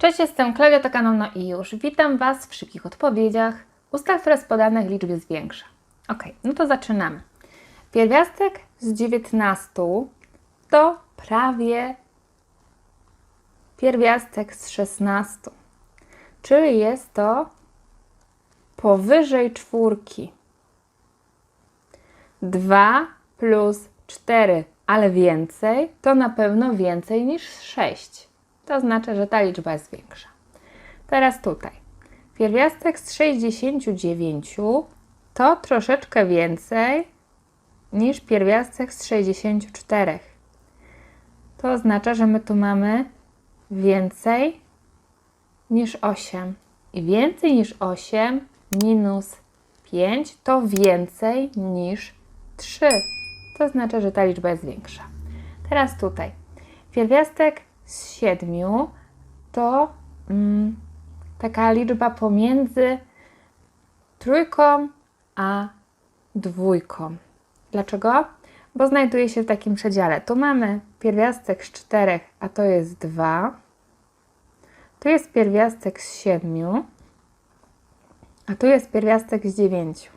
Cześć, jestem Klaudia, to kanał No i już. Witam Was w szybkich odpowiedziach. Ustaw, które z podanych liczb jest większa. Ok, no to zaczynamy. Pierwiastek z 19 to prawie pierwiastek z 16, czyli jest to powyżej czwórki. 2 plus 4, ale więcej, to na pewno więcej niż 6. To znaczy, że ta liczba jest większa. Teraz tutaj. Pierwiastek z 69 to troszeczkę więcej niż pierwiastek z 64. To oznacza, że my tu mamy więcej niż 8. I więcej niż 8 minus 5 to więcej niż 3. To oznacza, że ta liczba jest większa. Teraz tutaj. Pierwiastek z 7 to mm, taka liczba pomiędzy trójką a dwójką. Dlaczego? Bo znajduje się w takim przedziale. Tu mamy pierwiastek z 4, a to jest 2. Tu jest pierwiastek z 7, a tu jest pierwiastek z 9.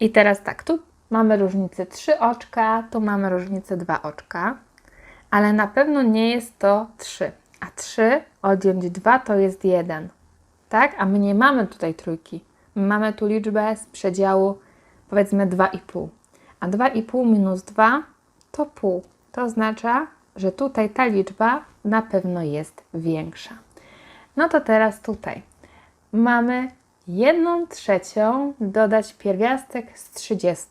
I teraz tak, tu mamy różnicę 3 oczka, tu mamy różnicę 2 oczka, ale na pewno nie jest to 3. A 3 odjąć 2 to jest 1. Tak? A my nie mamy tutaj trójki. My mamy tu liczbę z przedziału powiedzmy 2,5. A 2,5 minus 2 to pół. To oznacza, że tutaj ta liczba na pewno jest większa. No to teraz tutaj mamy 1 trzecią dodać pierwiastek z 30.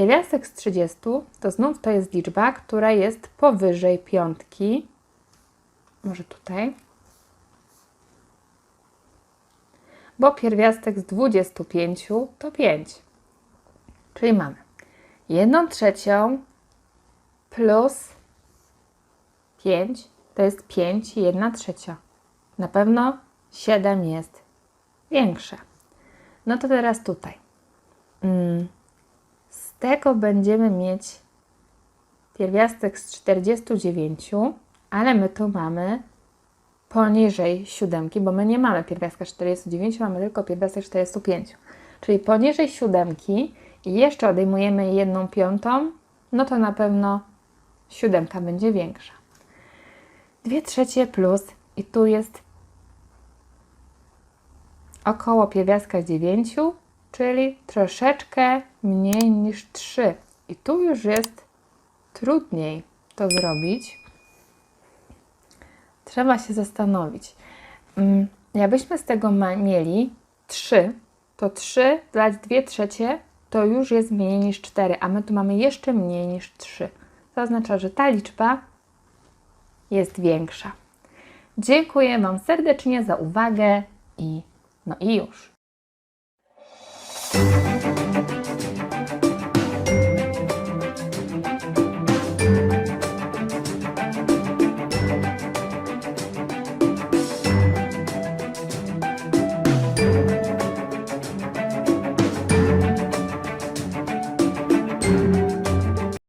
Pierwiastek z 30 to znów to jest liczba, która jest powyżej piątki. Może tutaj. Bo pierwiastek z 25 to 5. Czyli mamy 1 trzecią plus 5 to jest 5 i 1 trzecia. Na pewno 7 jest większe. No to teraz tutaj. Mm. Tego będziemy mieć pierwiastek z 49, ale my tu mamy poniżej siódemki, bo my nie mamy pierwiastka 49, mamy tylko pierwiastek 45. Czyli poniżej siódemki i jeszcze odejmujemy jedną piątą, no to na pewno siódemka będzie większa. 2 trzecie plus i tu jest około pierwiastka 9, czyli troszeczkę mniej niż 3. I tu już jest trudniej to zrobić. Trzeba się zastanowić. Mm, Jakbyśmy z tego mieli 3, to 3 dodać 2 trzecie to już jest mniej niż 4, a my tu mamy jeszcze mniej niż 3. To oznacza, że ta liczba jest większa. Dziękuję Wam serdecznie za uwagę i no i już. Thank you.